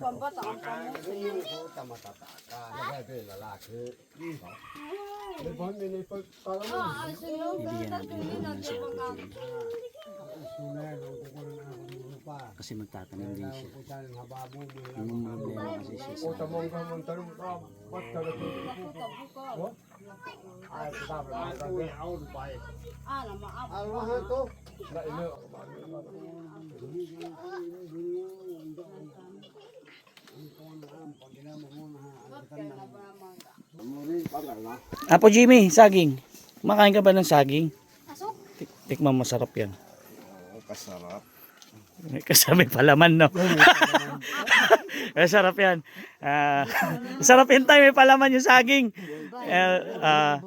pambata ang pamusin. Ah, ay sino? Bibigyan natin ng una si Ate Jane. Kasi magtatanim din siya. Yung problema kasi siya sa Ah, na maap. Apo Jimmy, saging. Kumakain ka ba ng saging? Asok. Tik- Tikman masarap yan. Kasarap. May kasama palaman, no? Masarap yan. Ah, masarap yan tayo, may palaman yung saging. Eh, ah,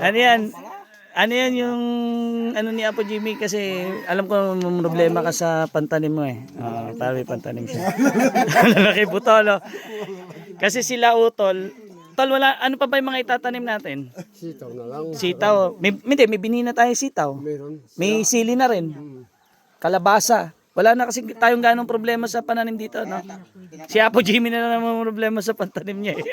ano yan? Ano yan yung ano ni Apo Jimmy kasi alam ko may problema ka sa pantanim mo eh. Ah, para may pantanim siya. Lalaki buto, no? Kasi sila utol, tol wala ano pa ba yung mga itatanim natin? Sitaw na lang. Sitaw. May, hindi, may binina tayo sitaw. Meron. May sili na rin. Kalabasa. Wala na kasi tayong ganong problema sa pananim dito, no? Si Apo Jimmy na lang ang problema sa pantanim niya. eh.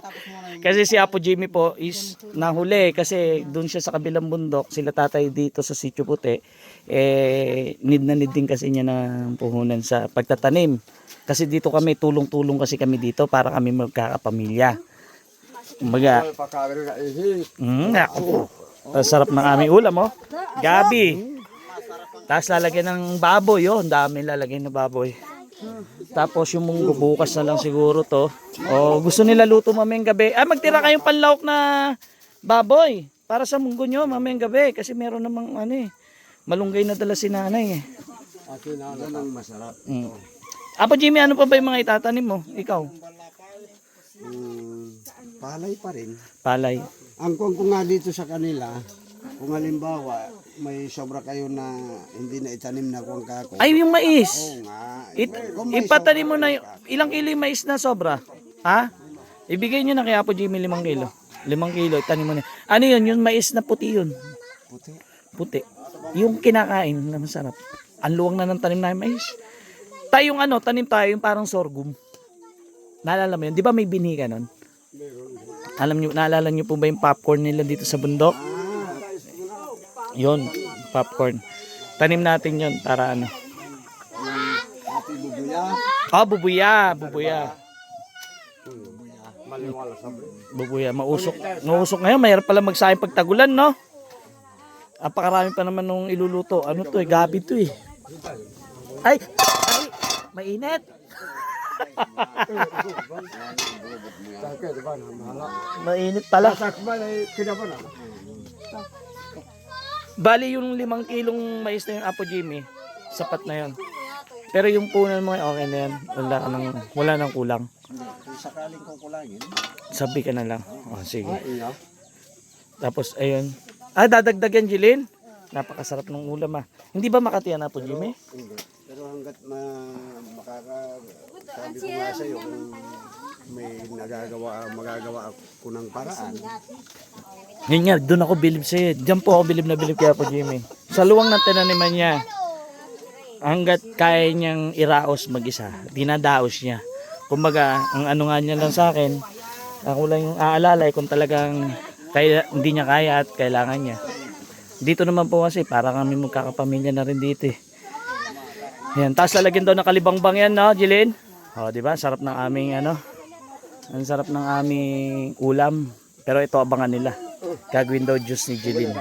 kasi si Apo Jimmy po is nahuli kasi doon siya sa kabilang bundok, sila tatay dito sa Sitio Puti, eh need na need din kasi niya ng puhunan sa pagtatanim. Kasi dito kami, tulong-tulong kasi kami dito para kami magkakapamilya. Ihi. Mm, ako. Sarap ng aming ulam, oh. Gabi. Tapos lalagyan ng baboy, oh. Ang dami lalagyan ng baboy. Tapos yung munggo bukas na lang siguro to. Oh, gusto nila luto mamayang gabi. Ah, magtira kayong panlawak na baboy para sa munggo nyo mamayang gabi kasi meron namang ano eh. Malunggay na dala si nanay eh. Akin na lang masarap. Mm. Apo Jimmy, ano pa ba yung mga itatanim mo? Ikaw? Hmm, palay pa rin. Palay. Ang kung kung nga dito sa kanila, kung halimbawa may sobra kayo na hindi na itanim na kung kako. Ay, yung mais. Oo nga. It, ipatanim mo na yung, ilang kilo yung mais na sobra? Ha? Ibigay nyo na kay Apo Jimmy limang kilo. Limang kilo, itanim mo na. Ano yun? Yung mais na puti yun. puti. Puti. Yung kinakain na masarap. Ang luwang na ng tanim na mais. Tayong ano, tanim tayo yung parang sorghum. Naalala mo yun? Di ba may binhi ka nun? Alam nyo, naalala nyo po ba yung popcorn nila dito sa bundok? Yun, popcorn. Tanim natin yun para ano. Bubuya. Ah, bubuya, bubuya. Sa Bubuya, mausok. Mausok ngayon, mahirap pala magsayang pagtagulan, no? Napakarami pa naman nung iluluto. Ano to eh, gabi to eh. Ay, ay, mainit. Mainit pala. Sakba na kinaban na. Bali yung limang kilong mais na yung Apo Jimmy, sapat na yun. Pero yung punan mo, okay na yan. Wala, ka nang, wala nang kulang. Kung sakaling kukulangin. Sabi ka na lang. Oh, sige. Iya. Tapos, ayun. Ah, dadagdagan, Jilin. Napakasarap ng ulam ah. Hindi ba Makati yan, Apo Jimmy? Hindi. Pero hanggat ma makaka sabi ko nga sa iyo kung may nagagawa magagawa ako ng paraan. Yun nga, doon ako bilib sa'yo. Diyan po ako bilib na bilib kaya po, Jimmy. Sa luwang ng tinaniman niya, hanggat kaya niyang iraos mag-isa, dinadaos niya. Kumbaga, ang ano nga niya lang sa akin, ako lang yung aalalay kung talagang kaya, hindi niya kaya at kailangan niya. Dito naman po kasi, para kami magkakapamilya na rin dito eh. Yan, tapos lalagyan daw ng kalibangbang yan, no, Jilin? O, di ba? Sarap ng aming, ano, ang sarap ng aming ulam. Pero ito abangan nila. Gagawin daw juice ni Jilin.